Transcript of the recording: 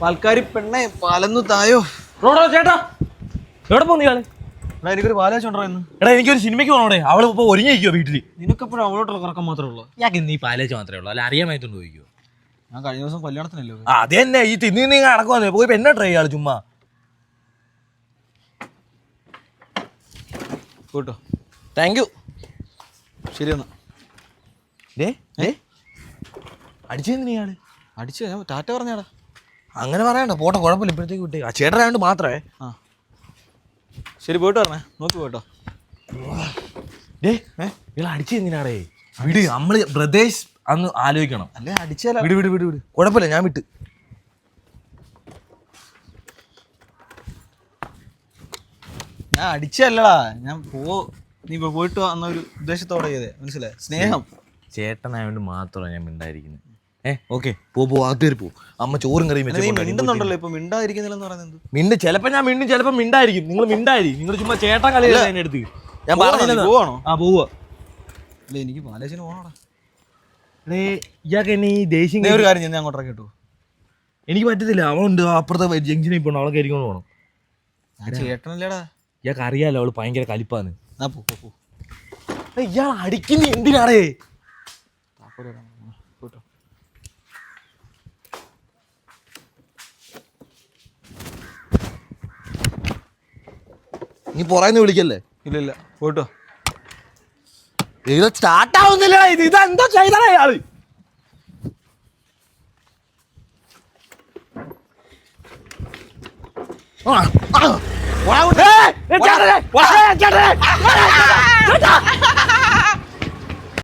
പാൽക്കാരി പെണ്ണെ പാലന്നു തായോ? റോഡോ ചേട്ടാ. എവിടെ പോകുന്നു ഇയാൾ? എടാ എനിക്കൊരു പാലാച്ചുണ്ടോ ഇന്ന്. എടാ എനിക്കൊരു സിനിമയ്ക്ക് പോകണോടെ അവൾ ഇപ്പൊ ഒരുങ്ങിയിരിക്കുവോ വീട്ടിൽ. നിനക്കെപ്പോഴും അവളോട്ടുള്ള കറക്കം മാത്രമേ ഉള്ളൂ? ഞാൻ ഇന്ന് ഈ പാലേജ് മാത്രമേ ഉള്ളൂ. അല്ല അറിയാമായിട്ടുണ്ട് ചോദിക്കുവോ? ഞാൻ കഴിഞ്ഞ ദിവസം കല്യാണത്തിനല്ലോ ആ അത് തന്നെ. ഈ തിന്നി നിങ്ങൾ നടക്കുവന്നേ. പോയി പെണ്ണ ട്രൈ ചെയ്യാൾ ചുമ്മാ. കേട്ടോ. താങ്ക് യു ശരി എന്നാ. ഡേ ഡേ അടിച്ചു ടാറ്റ പറഞ്ഞാടാ അങ്ങനെ പറയണ്ട പോട്ടെ കുഴപ്പമില്ല. ഇപ്പോഴത്തേക്ക് വിട്ടേ. ആ ചേട്ടനായോണ്ട് മാത്രമേ ആ. ശരി പോയിട്ട് പറഞ്ഞേ നോക്കി പോട്ടോ ഡേ ഇയാൾ അടിച്ചെന്തിനാടേ വിട് നമ്മൾ ബ്രദേശ് അന്ന് ആലോചിക്കണം. അല്ലേ അടിച്ചാലോ വിട് വിട് വിട് വിട്. കുഴപ്പമില്ല ഞാൻ വിട്ട്. ഞാൻ അടിച്ചല്ലടാ ഞാൻ പോ നീ ഇപ്പൊ പോയിട്ട് വന്ന ഒരു ഉദ്ദേശത്തോടെ ചെയ്തേ. മനസ്സിലായി? സ്നേഹം. ചേട്ടനായോണ്ട് മാത്രമാണ് ഞാൻ മിണ്ടായിരിക്കുന്നത് ഏ ഓക്കെ. പോ പോ അകത്തേരി പോ. അമ്മ ചോറും കറിയും നീ മിണ്ടുന്നുണ്ടല്ലോ ഇപ്പൊ. മിണ്ടാതിരിക്കുന്നില്ലെന്ന് പറയുന്നത് മിണ്ട് ചിലപ്പോ ഞാൻ മിണ്ടും ചിലപ്പോ മിണ്ടായിരിക്കും. നിങ്ങൾ മിണ്ടായിരിക്കും നിങ്ങൾ ചുമ്മാ ചേട്ടൻ കളി എന്റെ അടുത്ത്. ഞാൻ? പറഞ്ഞില്ല പോവാണോ? ആ പോവാ. അല്ല എനിക്ക് പാലേജിന് പോകണടാ ഇയാൾക്ക് എന്നെ ഈ ദേഷ്യം ഒരു കാര്യം ഞാൻ അങ്ങോട്ടേക്ക് കേട്ടു എനിക്ക് പറ്റത്തില്ല. അവളുണ്ട് അപ്പുറത്തെ ജംഗ്ഷനിൽ പോകണം അവളെ കയറിക്കൊണ്ട് പോകണം ചേട്ടനല്ലേടാ. ഇയാൾക്ക് അറിയാലോ അവൾ ഭയങ്കര കലിപ്പാന്ന്. എന്നാ പോ പോ, ഇയാൾ അടിക്കുന്ന എന്തിനാടേ താക്കോൽ തരാം. ആ, പോയിട്ടോ നീ പുറയുന്ന വിളിക്കല്ലേ? ഇല്ല ഇല്ല പോയിട്ടോ ഇത് സ്റ്റാർട്ട് ആവുന്നില്ല ഇത് ഇതെന്തോ ചെയ്തടാ അയാൾ ആ, ആ. വാ ഉടേ ചേട്ടനെ, ചേട്ടനെ, ചേട്ടാ, ചേട്ടാ.